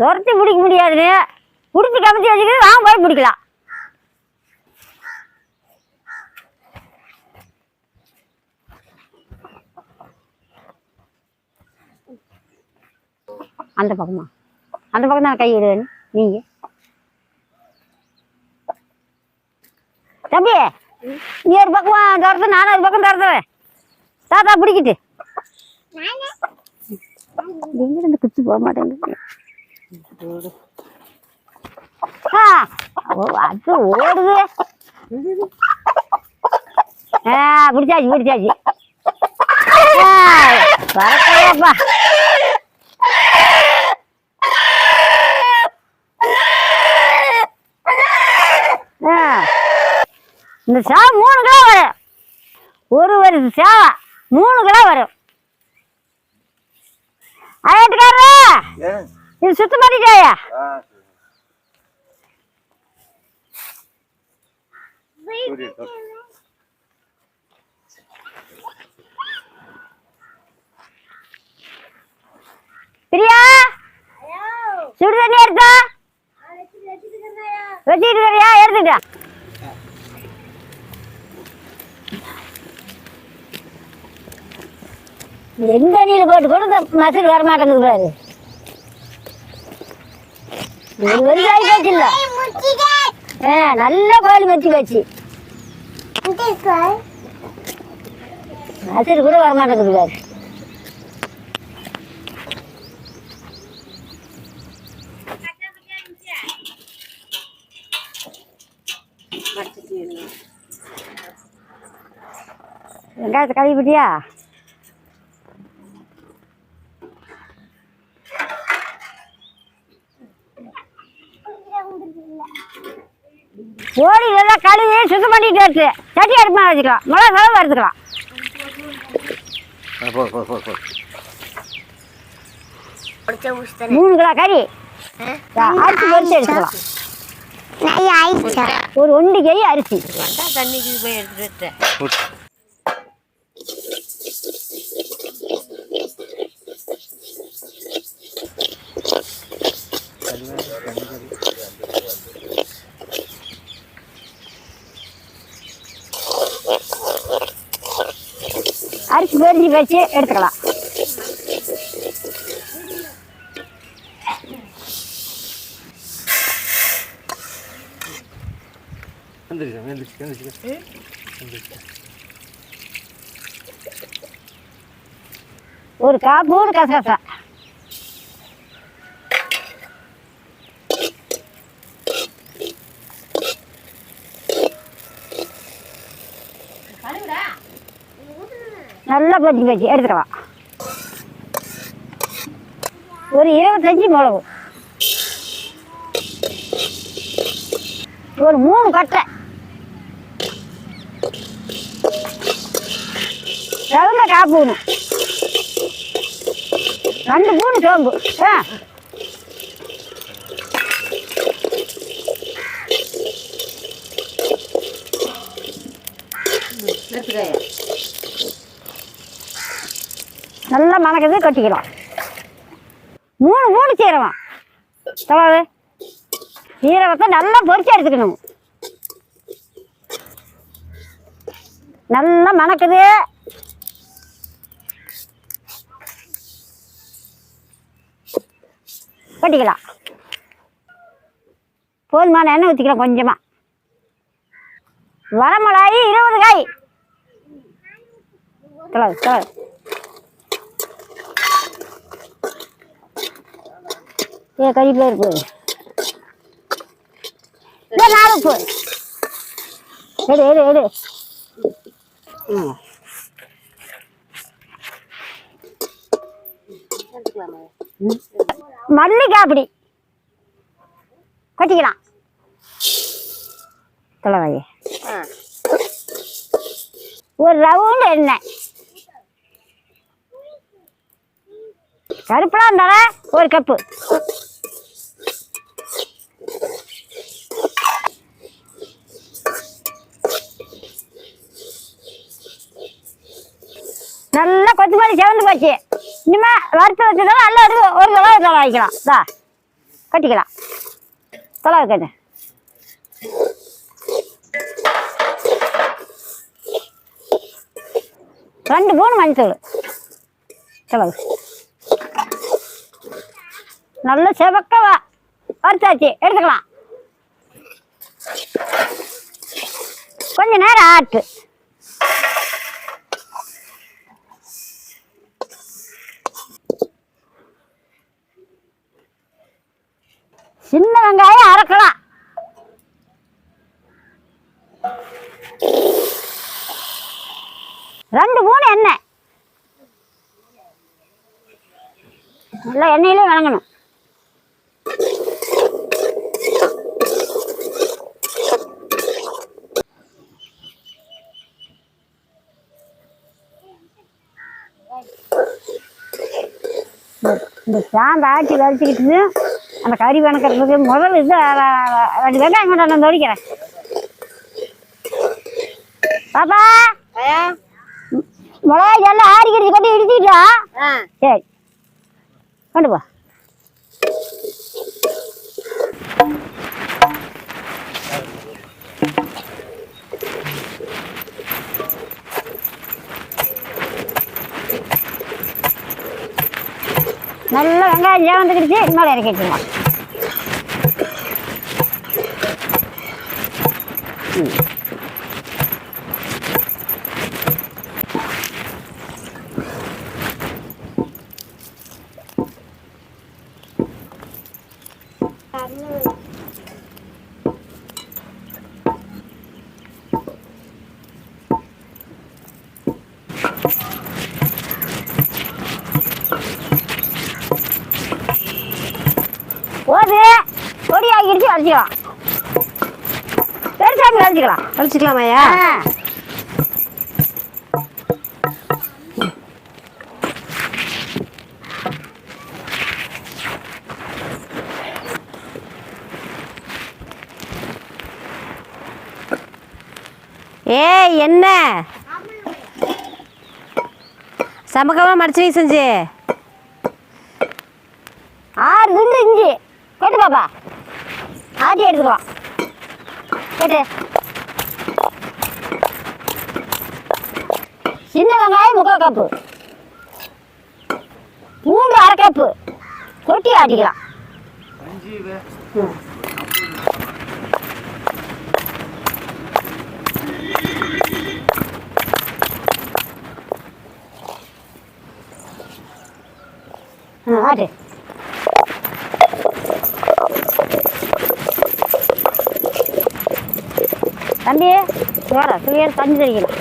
துரத்தி பிடிக்க முடியாதுன்னு பிடிச்சி கமிச்சு வச்சுக்கிட்டு நான் போய் பிடிக்கலாம் அந்த பக்கமா? அந்த பக்கம் தான் கை விடுவேன் நீங்க? தம்பி நீ ஒரு பக்கமா துரத்து நானும் ஒரு பக்கம் துரத்துவேன் தாத்தா பிடிக்கிட்டு. எங்க இருந்து குச்சி போக மாட்டேங்குது. ஆ, ஓ, அது ஓடுது. ஆ பிடிச்சாச்சு பிடிச்சாச்சு ஆ, பறக்கலையாப்பா ஆ, இந்த சேவை மூணு கிலோ வரும். ஒரு வருஷ சேவை மூணு கிலோ வரும். ஏன்? இது சரி. சரி பிரியா சுடு தண்ணி எடுத்தா? வச்சுட்டு இருக்கியா? எடுத்துட்டா எந்த தண்ணியில போட்டு கூட மசில் வர மாட்டேங்குது பாரு. ஒரு ஆகி போச்சு இல்ல ஆ, நல்ல கோழி மச்சி போச்சு மசில் கூட வர மாட்டேங்குது பாரு வெங்காயத்தை கழுவி விட்டியா ஓடி நல்லா கழுவி சுத்தம் பண்ணிட்டு வச்சு சட்டி அடுப்பா வச்சுக்கலாம். மிளகா செலவு வறுத்துக்கலாம். ஆ, போ போ போ போ. மூணு கிலோ கறி. அரிசி பொரிச்சு எடுத்துக்கலாம். ஒரு ஒன்று கறி அரிசி. தண்ணிக்கு போய் எடுத்துட்டு பொரிச்சு வச்சு எடுத்துக்கலாம். ஒரு காப்பூர் கசகசா. நல்லா பொரிச்சு வச்சு எடுத்துக்கலாம் ஒரு இருபத்தஞ்சி மிளகு. ஒரு மூணு கட்டை. தகுந்த காப்பூனு ரெண்டு மூணு சோம்பு. ஆ. நல்லா மணக்குது கட்டிக்கலாம் மூணு மூணு சீரகம் தவாது சீரகத்தை நல்லா பொரிச்சு எடுத்துக்கணும். நல்லா மணக்குது கொட்டிக்கலாம். போதுமான எண்ணெய் ஊற்றிக்கலாம் கொஞ்சமாக வரமிளாயி இருபது காய். தலாது தலாது. ஏ கறிப்பில் இருக்கு. இதோ நாலு உப்பு எடு எடு எடு. ம். எடுத்துக்கலாமா மல்லிக்காய் அப்படி. கொட்டிக்கலாம். தொலைவாயே. ஒரு ரவுண்டு எண்ணெய் கருப்பெல்லாம் தர ஒரு கப்பு. பத்து மணி செவந்து போச்சு. இனிமே வறுத்து வச்சுருந்தா நல்லா ஒரு ஒரு கிலோ இதில் வைக்கலாம் தா கட்டிக்கலாம். தொலை வைக்கிறது ரெண்டு மூணு மஞ்சள் செலவு நல்ல செவக்கவா வறுத்தாச்சு. எடுத்துக்கலாம். கொஞ்ச நேரம் ஆட்டு. சின்ன வெங்காயம் அரைக்கலாம் ரெண்டு மூணு எண்ணெய். நல்லா எண்ணெயிலே வணங்கணும். இந்த- இந்த ஆட்டி அந்த கறி வணக்கிறதுக்கு முதல் இது ரெண்டு வெங்காயம் கொண்டு வந்து வடிக்கிறேன் பாப்பா! ஆயா மிளகாய் எல்லாம் ஆறிக்கிறது கொண்டு இடிச்சிக்கிட்டா? ஆ. சரி. கொண்டு போ. நல்ல வெங்காயம் வந்துக்கிடுச்சு? மேலே இறக்கிடுச்சுங்க வச்சுக்கலாம் போது பொடி ஆக்கிடுச்சு அரைச்சிக்கலாம் பெருசாமி அரைச்சிக்கலாம் அழிச்சிக்கலாம் ஐயா ஏய் என்ன? சமக்கமாக மடிச்சு செஞ்சு ஆறு துண்டு இஞ்சி கேட்டு பாப்பா ஆட்டி எடுத்துக்கலாம். கேட்டு சின்ன வெங்காயம் முக்கால் கப்பு. பூண்டு அரை கப்பு. கொட்டி ஆட்டிக்கலாம். ஆட்டு. தம்பி வேற சுழியர் தண்ணி தெளிக்கணும்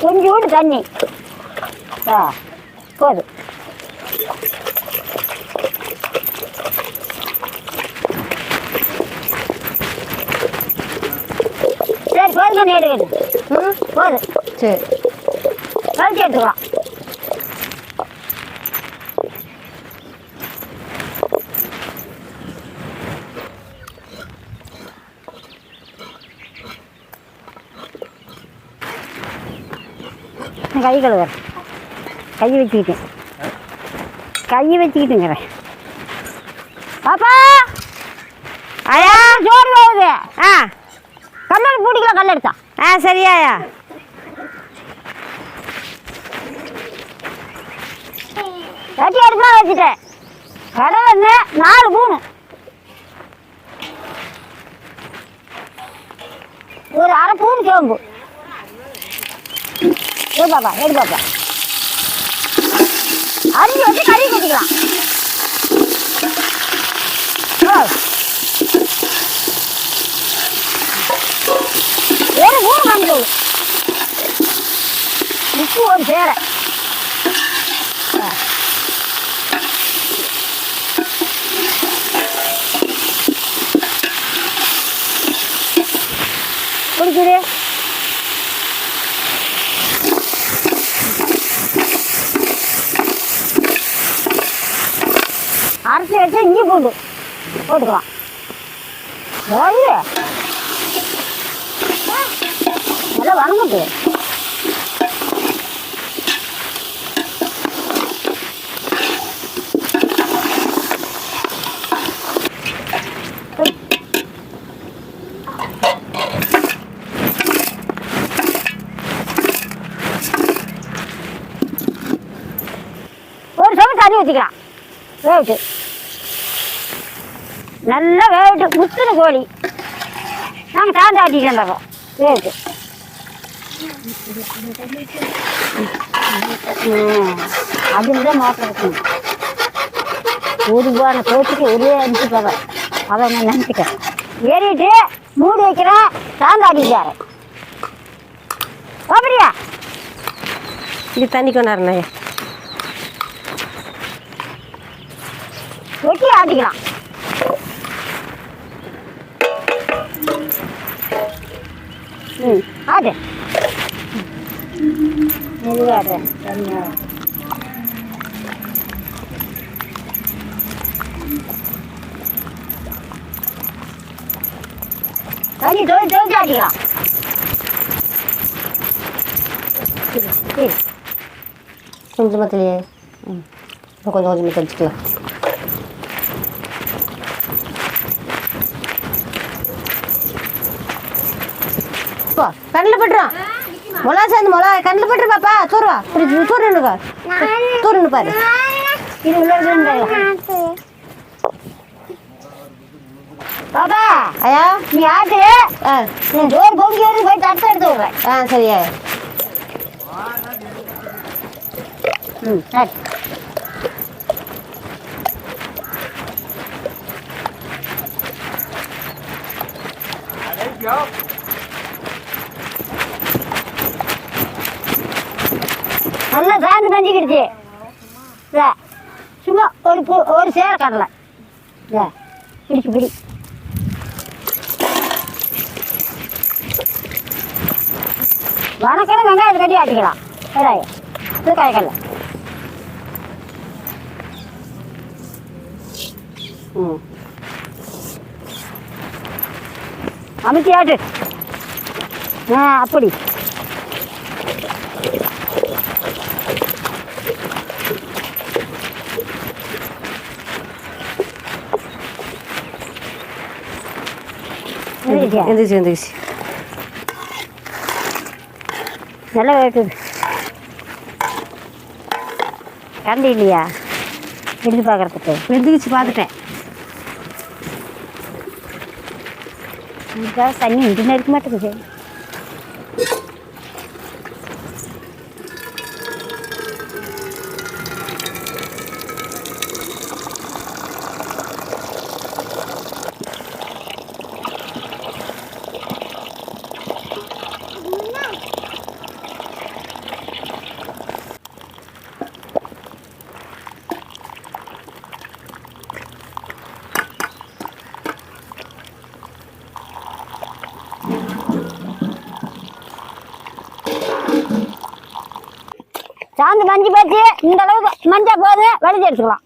கொஞ்சோண்டு தண்ணி. ஆ போதும் சரி போதுங்க நேரு ம் போதும் சரி. கழிச்சு எடுத்துக்கலாம். கை கழுவுறேன் கை வச்சுக்கிட்டேன் கை வச்சுக்கிட்டுங்கிறேன் பாப்பா! ஐயா சோறு போகுது ஆ. கல்லல் பூட்டிக்கலாம் கல் எடுத்தா. ஆ சரியாயா வெட்டி எடுக்கலாம் வச்சுட்டேன் கடலை நாலு பூணு ஒரு அரை பூணு சோம்பு. ஏ பாப்பா எடு பாப்பா அரிஞ்சு வச்சு கறி கட்டிக்கலாம் ஒரு மூணு மஞ்சள் உப்பு ஒரு சேரை. போட்டுக்கலாம். ஓய்வு நல்லா வணங்குது ஒரு சொல்லு தண்ணி ரைட்டு நல்லா வேவிட்டு முத்துன கோழி. நாங்கள் சாந்து ஆட்டிட்டு வந்துடுறோம் வேவிட்டு. அதுதான் இருக்கணும் ஒரு போன கோச்சுக்கு ஒரே அஞ்சு பவர் அதை நான் நினச்சிக்கிறேன் ஏறிட்டு மூடி வைக்கிறேன் சாந்தாடிக்காரு அப்படியா? இது தண்ணி கொண்டாருண்ணே வெட்டி ஆட்டிக்கலாம் ம் ஆட்டு மெதுவாக ஆட்டுறேன் தனியாக தண்ணி தொழில் தொழில் ஆட்டிக்கலாம் சரி, சரி கொஞ்சமாக தெளிய ம் இன்னும் கொஞ்சம் கொஞ்சமாக தெளிச்சிக்கலாம் போ கண்ணில் பட்டுரும் மொளா சேர்ந்து மொளா கண்ணில் பட்டுரு பாப்பா. தூருவா. தூரணுக்கா தூரணும் பாரு. பாப்பா ஐயா? நீ ஆட்டு. ஆ. நீ ஜோர் பொங்கி வந்து போய் தட்டு எடுத்து விடுறேன் ஆ சரியா ம் சரி நல்லா சாந்து பஞ்சிக்கிடுச்சு இதா, சும்மா ஒரு பூ ஒரு சேர கடலை இதா, பிடிச்சு பிடி. வணக்கம் வெங்காயத்தை கட்டி ஆட்டிக்கலாம். வெங்காயம் இது காய்க்கல ம். அமைச்சி ஆட்டு. ஆ அப்படி. எந்திரிச்சியா? எந்திரிச்சு எந்திரிச்சு. நல்லா வேட்டுது கரண்டி இல்லையா? எடுத்து பார்க்கறதுக்கு எந்திரிச்சு பார்த்துட்டேன் தண்ணி இங்கே இருக்க மாட்டேங்குது சாந்து மஞ்சள் போச்சு இந்த அளவுக்கு மஞ்சள் போது வலிஞ்சு எடுத்துக்கலாம்.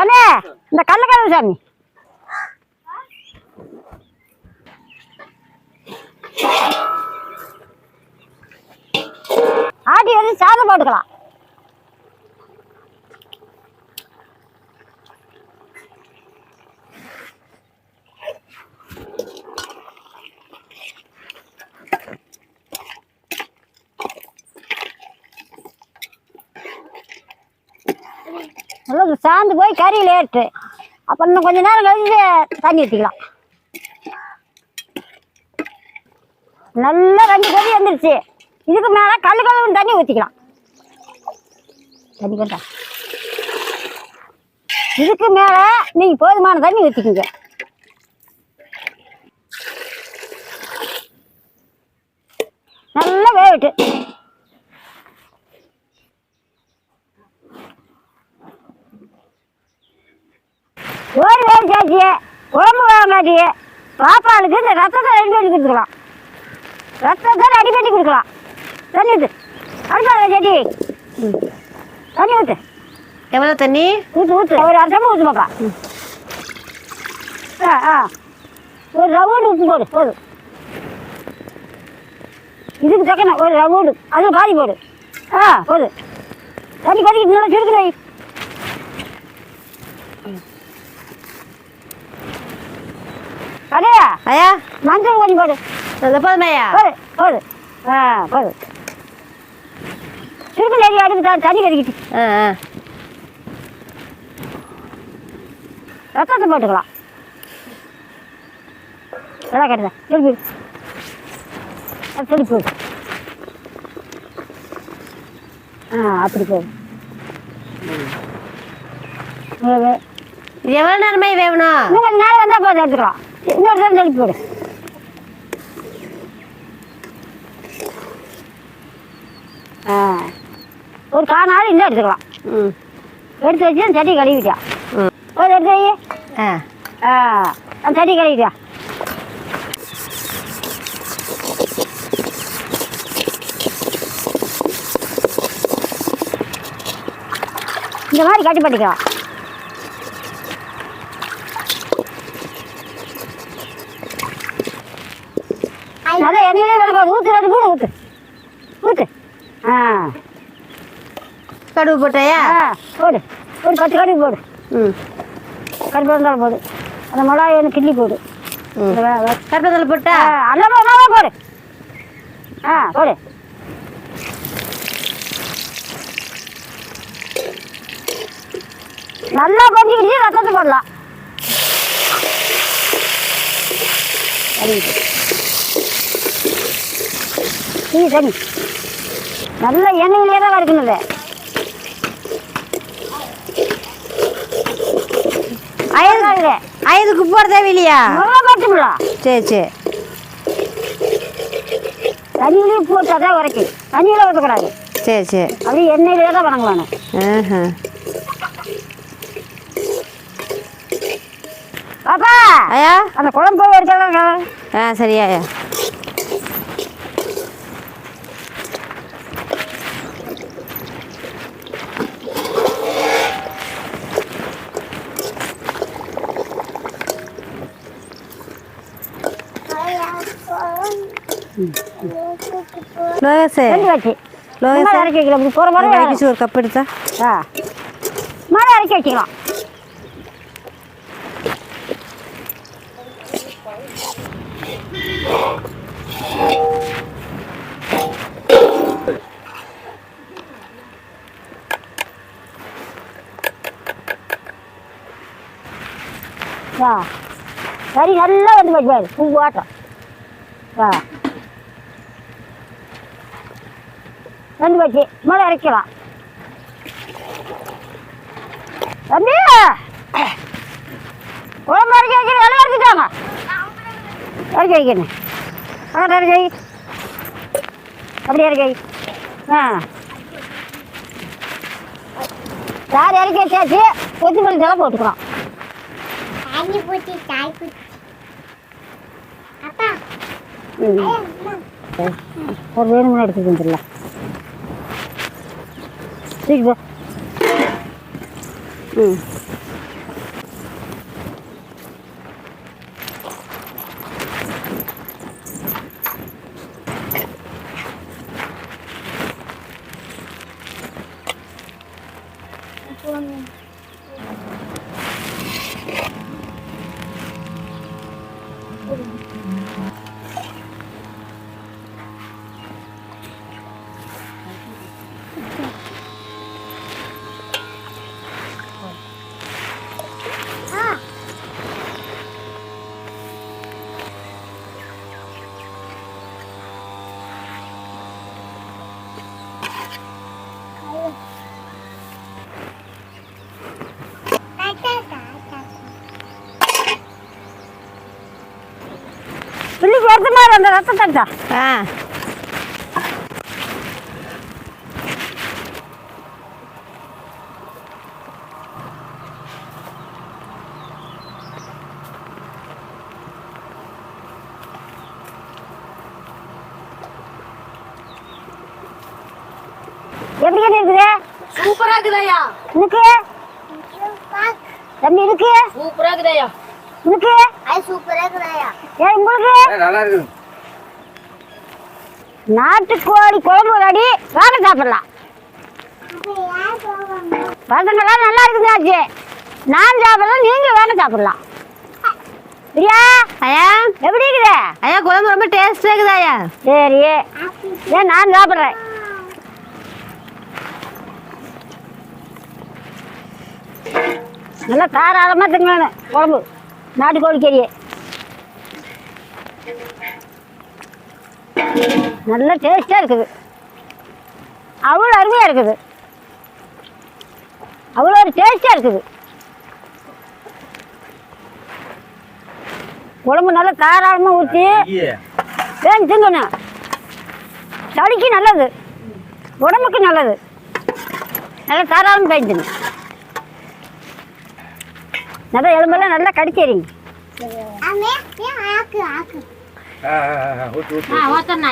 அண்ணே இந்த கடலக்கிழங்கு சாமி ஆட்டி வந்து சாதம் போட்டுக்கலாம் நல்லா சாந்து போய் கறி லேட்டு அப்புறம் இன்னும் கொஞ்ச நேரம் கழிச்சு தண்ணி ஊற்றிக்கலாம் நல்லா ரெண்டு கொதி வந்துருச்சு. இதுக்கு மேலே கல் கழுவு தண்ணி ஊற்றிக்கலாம் தண்ணி கொண்டா. இதுக்கு மேலே நீங்கள் போதுமான தண்ணி ஊற்றிக்குங்க நல்லா வேகட்டு ஒரு வேலை சாச்சி குழம்பு வாங்காட்டி பாப்பாளுக்கு இந்த ரத்தத்தை ரெடி பண்ணி கொடுத்துக்கலாம் ரத்தத்தை ரெடி பண்ணி கொடுக்கலாம். தண்ணி ஊற்று அடுத்த செடி. தண்ணி ஊற்று எவ்வளோ தண்ணி? ஊற்று ஊற்று ஒரு அர்த்தமாக ஊற்று பாப்பா. ஆ ஆ. ஒரு ரவுண்டு உப்பு போடு போதும் இதுக்கு தக்கன ஒரு ரவுண்டு. அதில் பாதி போடு. ஆ போதும் தண்ணி கொதிக்கிட்டு நல்லா சுருக்குது. அதே ஐயா? மஞ்சள் கொஞ்சம் போடு போதுமையா போடு போடு ஆ போடு சுருக்கு நெறி அடுப்பு தண்ணி கறிக்கிட்டு ஆ ஆ. ரத்தத்தை போட்டுக்கலாம். எல்லாம் கட்டுதா? திருப்பி அது திருப்பி போடு. ஆ அப்படி போடு. இது எவ்வளோ நேரமே வேகணும் இன்னும் கொஞ்சம் நேரம் வந்தால் போதும் எடுத்துக்கலாம். இன்னொரு தரம் திருப்பி போடு. ஆ. ஒரு நாள் இன்னும் எடுத்துக்கலாம். ம். எடுத்து வச்சு சட்டி கழுவிட்டியா ம். ஒரு எடுத்து வை. ஆ. ஆ. அந்த சட்டி கழுவிட்டியா இந்த மாதிரி கட்டி பண்ணிக்கலாம். நல்லா எண்ணெயிலே கிடக்கும் ஊற்று ரெண்டு மூணு ஊற்று ஊற்று ஆ. கடுகு போட்டாயா? போடு. ஒரு பத்து கடுகு போடு. ம். கருப்பு இருந்தாலும் போடு. அந்த மிளகாய் ஒன்று கிள்ளி போடு. கருப்பத்தில் போட்டா? எல்லாமே ஒன்றாவே போடு. ஆ போடு. நல்லா கொஞ்சிக்கிட்டு ரத்தத்தை போடலாம். சரிங்க சரி சரி. நல்ல எண்ணெயிலே தான் வறுக்கணுது. ஐயது ஐயதுக்கு போகிற தேவையில்லையா? நல்லா சரி சரி. தண்ணியிலே போட்டா தான் உரைக்கும் தண்ணியில் ஊற்றக்கூடாது சரி சரி. அப்படியே எண்ணெயிலே தான் வணங்கலாம் ஆஹா. பாப்பா! ஐயா? அந்த குழம்பு எடுத்தாங்க ஆ சரியா ஐயா. ரெண்டு வச்சு மேலே இறக்கி வைக்கலாம் இப்படி போகிற ஒரு மாதிரி கடைக்கு ஒரு கப் எடுத்தா. ஆ. இறக்கி வச்சுக்கலாம் ஆ. சரி நல்லா வந்து போச்சு பாரு பூ ஆட்டம். ஆ. வந்து போச்சு. மேலே இறக்கலாம் தம்பி! குழம்பு இறக்கி வைக்கிற எல்லாம் இறக்கிட்டாங்க இறக்கி வைக்கணும் அங்கே இறக்கி அப்படி இறக்கி ஆ. சார் இறக்கி வச்சாச்சு? கொத்தமல்லி தலை போட்டுக்கலாம் தண்ணி பூச்சி தாய் பூச்சி அப்பா. ஒரு வேணும்னு எடுத்துட்டு வந்துடலாம் தூக்கி போ ம் பிள்ளைக்கு வருத்த மாதிரி அந்த ரத்தத்தை எடுத்தா ஆ எப்படி இருக்குது சூப்பரா இருக்குதாயா இருக்கு தம்பி இருக்கு சூப்பரா இருக்குதாயா இருக்கு அது சூப்பரா இருக்குதாயா ஏன் உங்களுக்கு ஏ, நல்லா இருக்குது நாட்டுக்கோழி குழம்பு ரெடி வாங்க சாப்பிடலாம். பசங்களாம் நல்லா இருக்குதாச்சு நான் சாப்பிடலாம் நீங்க வேணும் சாப்பிடலாம். பிரியா ஐயா? எப்படி இருக்குது? ஐயா குழம்பு ரொம்ப டேஸ்டாக இருக்குது ஐயா. சரி. ஏன் நான் சாப்பிட்றேன். நல்லா தாராளமாக திங்கணும் குழம்பு. நாட்டுக்கோழி கறியை நல்ல டேஸ்டாக இருக்குது. அவ்வளோ அருமையாக இருக்குது. அவ்வளோ ஒரு டேஸ்டாக இருக்குது. குழம்பு நல்லா தாராளமாக ஊற்றி வேணும் திங்கணும் சளிக்கு நல்லது. உடம்புக்கு நல்லது. நல்லா தாராளம் பயந்துங்க நல்லா எலும்பெல்லாம் நல்லா கடிச்சேரிங்க ஆ ஆ, ஆ, ஊத்து ஊத்து ஆ ஓத்தண்ணா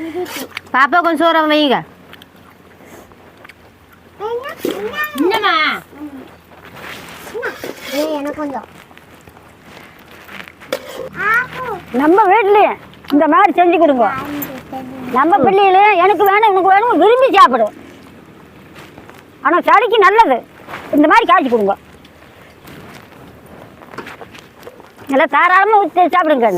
வந்துச்சு பாப்பா கொஞ்சம் சோறு வைங்க என்னம்மா ஏய் எனக்கு கொஞ்சம் ஆக்கு நம்ம வீட்லேயும் இந்த மாதிரி செஞ்சு கொடுங்க நம்ம பிள்ளைகளும் எனக்கு வேணும் உனக்கு வேணும் விரும்பி சாப்பிடும் ஆனால் சளிக்கு நல்லது. இந்த மாதிரி காய்ச்சி கொடுங்க. நல்லா தாராளமாக ஊற்றி சாப்பிடுங்க.